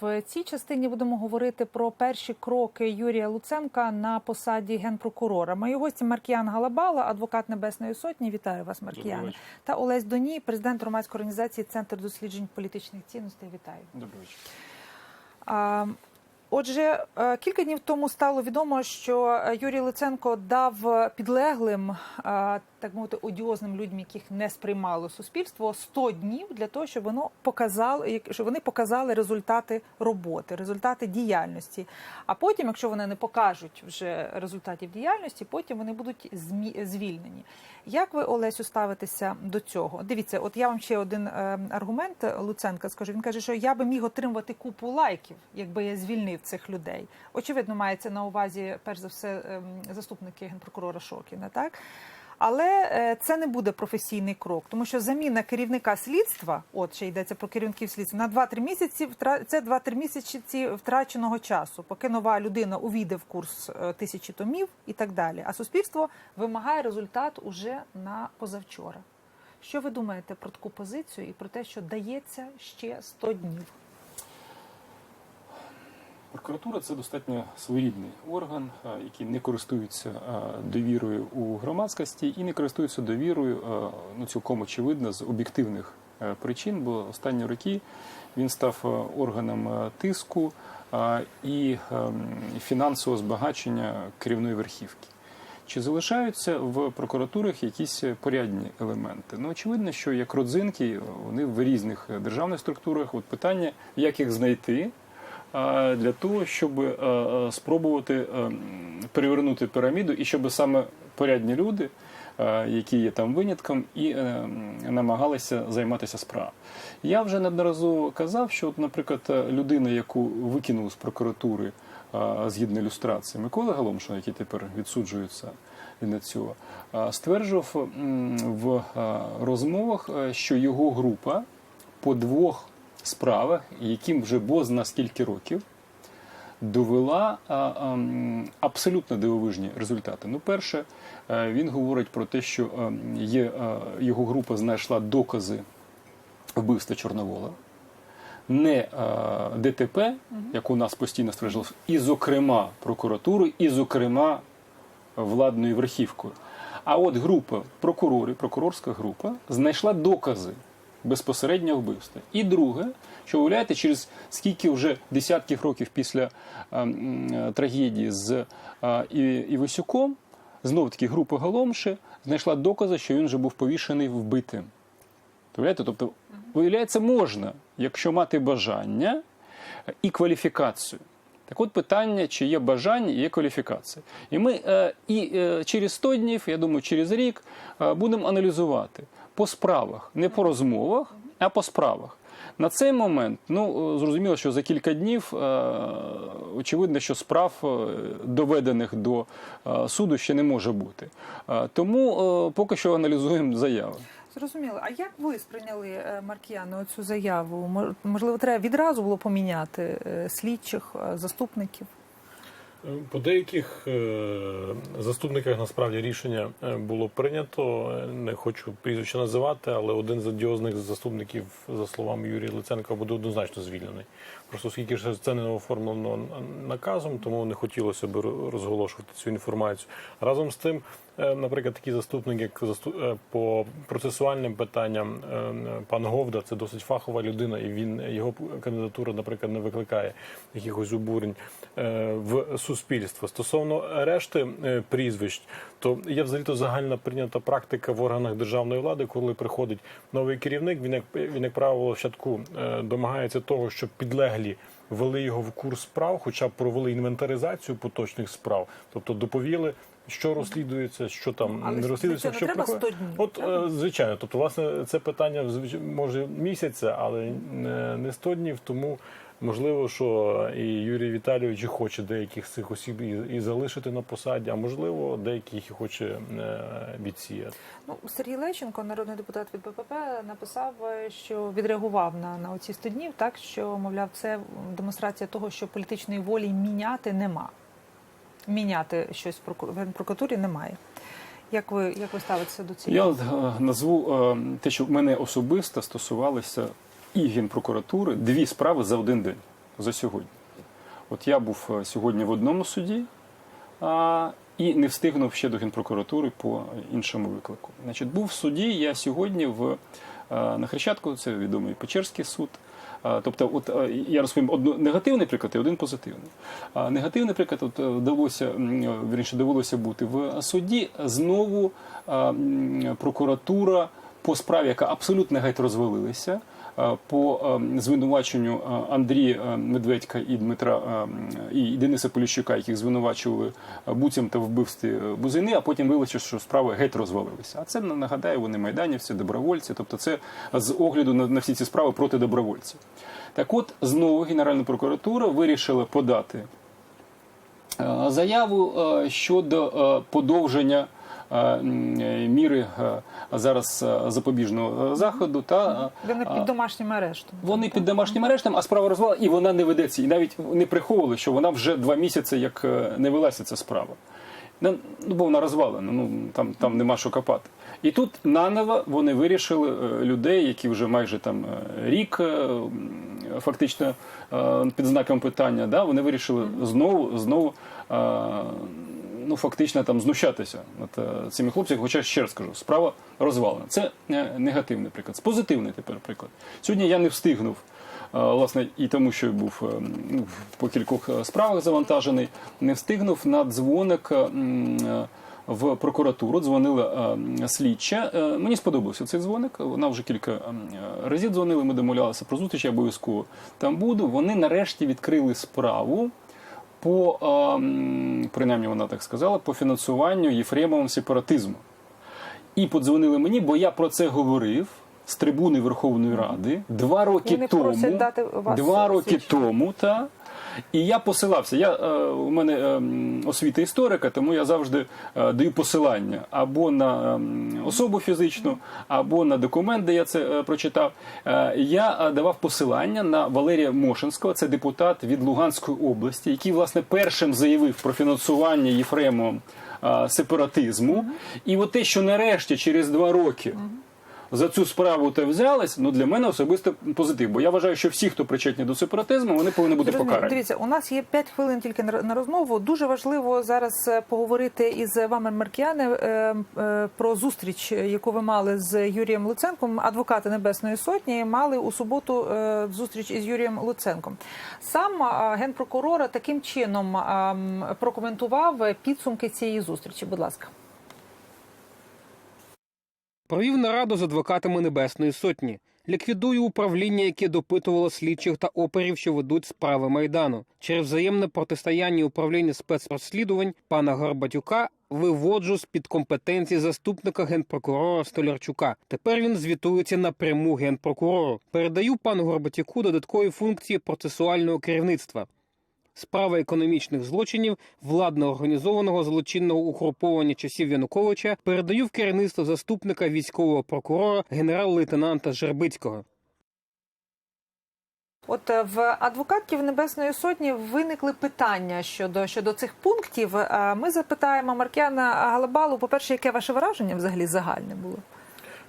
В цій частині будемо говорити про перші кроки Юрія Луценка на посаді генпрокурора. Мої гості Маркіян Галабала, адвокат Небесної Сотні. Вітаю вас, Добрий Маркіян. Та Олесь Доні, президент громадської організації Центр досліджень політичних цінностей. Вітаю. Добрий вечір. Отже, е, кілька днів тому стало відомо, що Юрій Луценко дав підлеглим, е, так мовити, одіозним людям, яких не сприймало суспільство, 100 днів для того, щоб воно показало, щоб вони показали результати роботи, результати діяльності. А потім, якщо вони не покажуть вже результатів діяльності, потім вони будуть звільнені. Як ви, Олесю, ставитеся до цього? Дивіться, от я вам ще один е, аргумент Луценка скажу. Він каже, що я би міг отримувати купу лайків, якби я звільнив цих людей. Очевидно, мається на увазі, перш за все, ем, заступники генпрокурора Шокіна, так? Але е, це не буде професійний крок, тому що заміна керівника слідства, от ще йдеться про керівників слідства, на 2-3 місяці це 2-3 місяці втраченого часу, поки нова людина увійде в курс е, тисячі томів і так далі. А суспільство вимагає результат уже на позавчора. Що ви думаєте про таку позицію і про те, що дається ще 100 днів? Прокуратура це достатньо своєрідний орган, який не користується довірою у громадськості і не користується довірою, ну цілком очевидно, з об'єктивних е, причин, бо останні роки він став органом тиску і ем, фінансового збагачення керівної верхівки. Чи залишаються в прокуратурах якісь порядні елементи? Ну, очевидно, що як родзинки, вони в різних державних структурах. От питання, як їх знайти, для того, щоб е, е, спробувати е, перевернути піраміду, і щоб саме порядні люди, які є там винятком, і намагалися займатися справою. Я вже неодноразово казав, що, от, наприклад, людина, яку викинули з прокуратури згідно ілюстрації, Микола Галомшин, який тепер відсуджується від цього, стверджував в розмовах, що його група по двох справах, яким вже бозна скільки років, довела а, а, абсолютно дивовижні результати. Ну, перше, е, він говорить про те, що е, є, е, його група знайшла докази вбивства Чорновола. Не е, ДТП, як у нас постійно стверджувалося, і, зокрема, прокуратурою, і, зокрема, владною верхівкою. А от група прокурорів, прокурорська група, знайшла докази безпосереднього вбивства. І друге, що уявляєте, через скільки вже десятків років після е, е, трагедії з е, І- Івасюком, знову таки група Галомши знайшла докази, що він вже був повішений вбитим. Тобто, виявляється, можна, якщо мати бажання і кваліфікацію. Так от питання, чи є бажання і є кваліфікація. І ми і через 100 днів, я думаю, через рік будемо аналізувати по справах, не по розмовах, а по справах. На цей момент, ну е, зрозуміло, що за кілька днів е, очевидно, що справ е, доведених до суду ще не може бути. Тому поки що аналізуємо заяви. Зрозуміло. А як ви сприйняли Маркіяну цю заяву? Можливо, треба відразу було поміняти слідчих, заступників? По деяких е, заступниках насправді рішення е, було прийнято. Не хочу прізвище називати, але один з одіозних заступників, за словами Юрія Лиценка, буде однозначно звільнений. Просто оскільки ж це не оформлено наказом, тому не хотілося б розголошувати цю інформацію. Разом з тим, наприклад, такий заступник, як е, по процесуальним питанням, е, пан Говда, це досить фахова людина, і він його кандидатура, наприклад, не викликає якихось обурень е, в суспільство. Стосовно решти е, прізвищ, то є взагалі то загальна прийнята практика в органах державної влади, коли приходить новий керівник. Він як він як правило спочатку е, домагається того, щоб підлеглі ввели його в курс справ, хоча б провели інвентаризацію поточних справ, тобто доповіли. Що розслідується, що там Але не розслідується, що треба приходить. 100 днів, От е, звичайно, тобто, власне, це питання може місяця, але не не 100 днів. Тому можливо, що і Юрій Віталійович хоче деяких з цих осіб і, і залишити на посаді, а можливо, деяких хоче е, відсіяти. Ну, Сергій Лещенко, народний депутат від БПП, написав, е, що відреагував на, на оці 100 днів, так що, мовляв, це демонстрація того, що політичної волі міняти нема. Міняти щось в проку- в Генпрокуратурі немає. Як ви, як ви ставитеся до цієї? Я е, назву е, те, що мене особисто стосувалося і Генпрокуратури, дві справи за один день. за сьогодні. От я був е, сьогодні в одному суді а, і не встигнув ще до Генпрокуратури по іншому виклику. Значить, був в суді я сьогодні в, на Хрещатку, це відомий Печерський суд. Тобто, от е, я розповім один негативний приклад і один позитивний. Негативний приклад, от е, вдалося е, вірніше, довелося бути в суді. Знову прокуратура по справі, яка абсолютно геть розвалилася. Е, По е, звинуваченню е, Андрія е, Медведька і Дмитра е, і Дениса Поліщука, яких звинувачували буцім та вбивстві Бузини, а потім виявилося, що справи геть розвалилися. А це нагадаю, вони майданівці, добровольці. Тобто, це з огляду на, всі ці справи проти добровольців. Так от знову Генеральна прокуратура вирішила подати заяву щодо подовження міри е, зараз е, запобіжного е, заходу та е, Вони під домашнім арештом. вони під домашнім арештом, а справа розвала, і вона не ведеться. І навіть не приховували, що вона вже два місяці як е, не велася ця справа. Ну, бо вона розвалена, ну там, там нема що копати. І тут наново вони вирішили е, людей, які вже майже там е, рік е, фактично е, під знаком питання, да, вони вирішили знову, знову е, ну, фактично там знущатися над е, цими хлопцями. Хоча ще раз кажу, справа розвалена. Це е, негативний приклад. Позитивний тепер приклад. Сьогодні я не встигнув. е, Власне, і тому, що був ну, по кількох справах завантажений, не встигнув на дзвоник в прокуратуру. Дзвонила слідча. Мені сподобався цей дзвоник. Вона вже кілька разів дзвонила. Ми домовлялися про зустріч. Я обов'язково там буду. Вони нарешті відкрили справу по принаймні вона так сказала, по фінансуванню Єфремовим сепаратизму. І подзвонили мені, бо я про це говорив з трибуни Верховної Ради два роки Вони тому. дати вас два роки тому, та. І я посилався. Я, е, у мене е, освіта історика, тому я завжди е, даю посилання або на особу фізичну, або на документ, де я це прочитав. Я давав посилання на Валерія Мошинського, це депутат від Луганської області, який власне першим заявив про фінансування Єфремовим сепаратизму. І от те, що нарешті через два роки. За цю справу те взялись, ну для мене особисто позитив. Бо я вважаю, що всі, хто причетні до сепаратизму, вони повинні бути Зрозуміло. покарані. Дивіться, у нас є 5 хвилин тільки на розмову. Дуже важливо зараз е, поговорити із вами, Маркіяне, е, е, про зустріч, яку ви мали з Юрієм Луценком. Адвокати Небесної Сотні мали у суботу зустріч із Юрієм Луценком. Сам е, генпрокурор таким чином прокоментував підсумки цієї зустрічі. Будь ласка. Провів нараду з адвокатами Небесної Сотні. Ліквідую управління, яке допитувало слідчих та оперів, що ведуть справи майдану. Через взаємне протистояння управління спецрозслідувань пана Горбатюка виводжу з під компетенції заступника генпрокурора Столярчука. Тепер він звітується напряму генпрокурору. Передаю пану Горбатюку додаткові функції процесуального керівництва. Справа економічних злочинів, владно організованого злочинного угруповання часів Януковича передаю в керівництво заступника військового прокурора генерал-лейтенанта Жербицького. От е, в адвокатів Небесної Сотні виникли питання щодо щодо цих пунктів. Е, Ми запитаємо Маркіана Галабалу. По перше, яке ваше враження взагалі загальне було?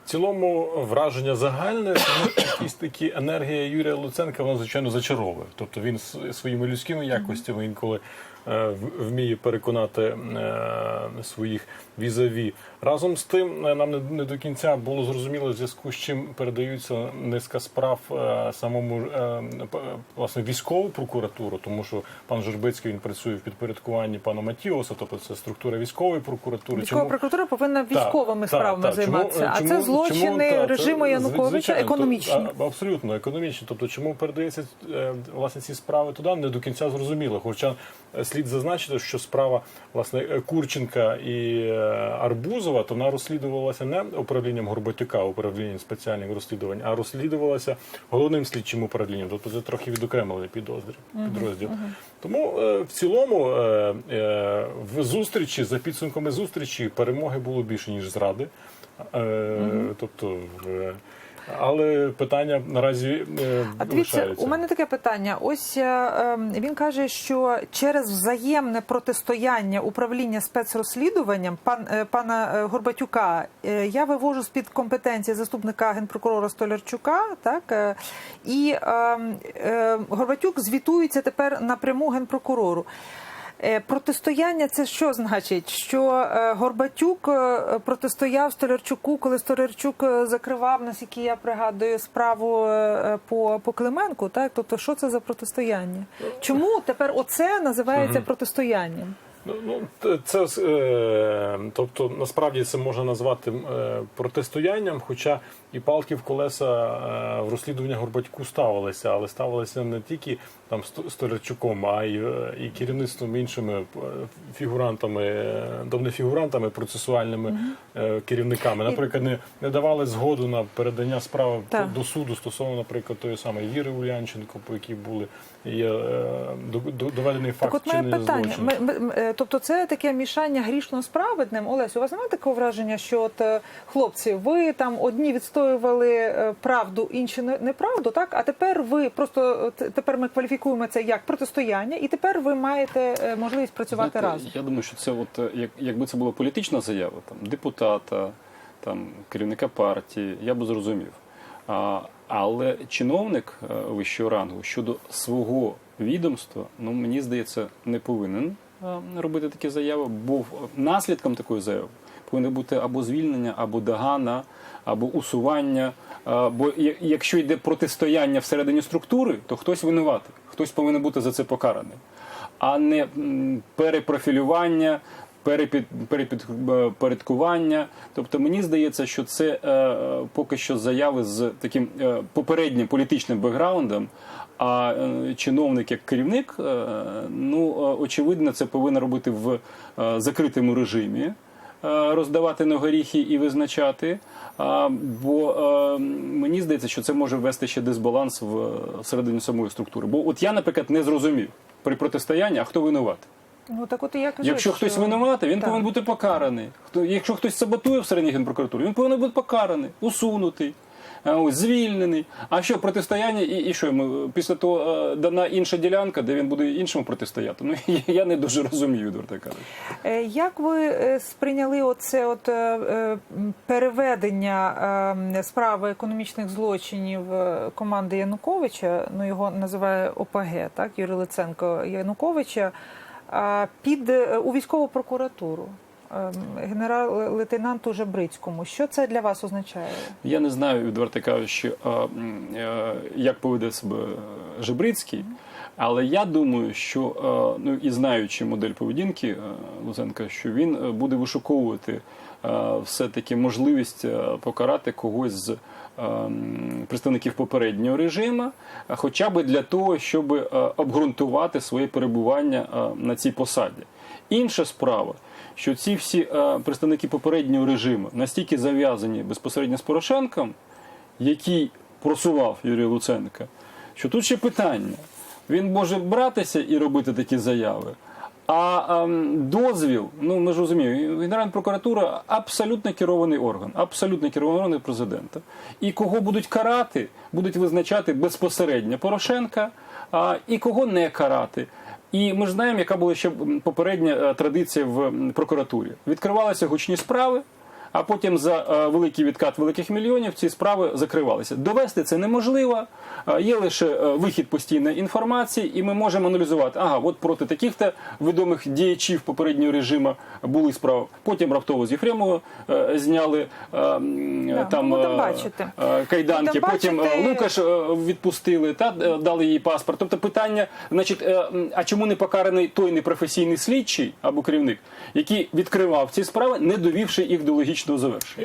Цілому враження загальне, тому що якісь такі енергія Юрія Луценка, вона звичайно зачаровує. Тобто він своїми людськими якостями інколи вміє переконати е, своїх візаві. Разом з тим, е, нам не, до кінця було зрозуміло, в зв'язку з чим передаються низка справ е, самому е, власне військову прокуратуру, тому що пан Жербицький він працює в підпорядкуванні пана Матіоса, тобто це структура військової прокуратури. Військова Чому- прокуратура повинна військовими справами займатися, Чому- а чому- це злочини чому, так, режиму це, Януковича звичайно, то- абсолютно економічні. Тобто, чому передаються е, власне ці справи туди, не до кінця зрозуміло. Хоча е, слід зазначити, що справа власне Курченка і е, Арбузова, то вона розслідувалася не управлінням Горбатюка, управлінням спеціальних розслідувань, а розслідувалася головним слідчим управлінням. Тобто це трохи відокремлений підрозділ. підрозділ. Тому е, в цілому е, в зустрічі за підсумками зустрічі перемоги було більше ніж зради. Е, Тобто, Але питання наразі е, А дивіться, у мене таке питання. Ось е, ем, він каже, що через взаємне протистояння управління спецрозслідуванням пан е, пана Горбатюка я вивожу з під компетенції заступника генпрокурора Столярчука, так і ем, Горбатюк звітується тепер напряму генпрокурору. Е, Протистояння це що значить? Що е, Горбатюк е, протистояв Столярчуку, коли Столярчук закривав, наскільки я пригадую, справу по, по Клименку. Так, тобто, що це за протистояння? Чому тепер оце називається протистоянням? Ну, ну це тобто насправді це можна назвати протистоянням, хоча і палки в колеса е, в розслідування Горбатьку ставилися, але ставилися не тільки там Сто- Столярчуком, а й, е, і керівництвом іншими е, фігурантами, е, то не фігурантами, процесуальними е, керівниками. Наприклад, не, не давали згоду на передання справи Так. до суду стосовно, наприклад, тої самої Віри Ульянченко, по якій були є до- до- доведений факт Так, от моє питання. Ми, ми, тобто, це таке мішання грішно з праведним. Олесь, у вас немає такого враження, що от хлопці, ви там одні відстоювали е, правду, інші не- неправду, так? А тепер ви просто е, тепер ми кваліфікуємо це як протистояння, і тепер ви маєте е, можливість працювати Знаєте, разом. Я думаю, що це от як, якби це була політична заява, там депутата, там керівника партії, я б зрозумів. А, але чиновник вищого рангу щодо свого відомства, ну мені здається, не повинен робити такі заяви, бо наслідком такої заяви повинно бути або звільнення, або догана, або усування. Е, Бо якщо йде протистояння всередині структури, то хтось винуватий, хтось повинен бути за це покараний а не перепрофілювання, перепід, перепідпорядкування. Тобто мені здається, що це е, е, поки що заяви з таким е, попереднім політичним бекграундом. А е, чиновник як керівник, е, ну е, очевидно, це повинен робити в е, закритому режимі. е, Роздавати на горіхи і визначати, бо е, мені здається, що це може ввести ще дисбаланс в середині всередині самої структури. Бо от я, наприклад, не зрозумів при протистоянні, а хто винуватий. Ну так от і я кажу, Якщо що... хтось винуватий, він Так. повинен бути покараний. Хто, якщо хтось саботує всередині генпрокуратури, він повинен бути покараний, усунутий. А, Ось, звільнений. А що протистояння, і, і що йому після того е, дана інша ділянка, де він буде іншому протистояти? Ну я, не дуже розумію, відверто кажучи. Е, Як ви е, сприйняли оце от е, е, переведення е, справи економічних злочинів е, команди Януковича, ну його називає ОПГ, так Юрій Луценко Януковича, під е, у військову прокуратуру е, генерал-лейтенанту Жабрицькому? Що це для вас означає? Я не знаю, відверто кажучи, е, як поведе себе Жебрицький, але я думаю, що е, ну і знаючи модель поведінки е, Луценка, що він е, буде вишуковувати е, все-таки можливість е, покарати когось з. е, Представників попереднього режиму, хоча б для того, щоб е, обґрунтувати своє перебування е, на цій посаді. Інша справа, що ці всі е, представники попереднього режиму настільки зав'язані безпосередньо з Порошенком, який просував Юрія Луценка, що тут ще питання. Він може братися і робити такі заяви. А ем, дозвіл, ну ми ж розуміємо, Генеральна прокуратура абсолютно керований орган, абсолютно керований орган президента. І кого будуть карати, будуть визначати безпосередньо Порошенка, а, і кого не карати. І ми ж знаємо, яка була ще попередня е, традиція в прокуратурі. Відкривалися гучні справи, а потім за е, великий відкат великих мільйонів ці справи закривалися. Довести це неможливо. Е, Є лише е, вихід постійної інформації, і ми можемо аналізувати. Ага, от проти таких-то відомих діячів попереднього режиму були справи. Потім раптово з Єфремова зняли Да, там е, кайданки. Будемо Потім бачити. Лукаш відпустили та дали їй паспорт. Тобто питання, значить, а чому не покараний той непрофесійний слідчий або керівник, який відкривав ці справи, не довівши їх до логічного завершення?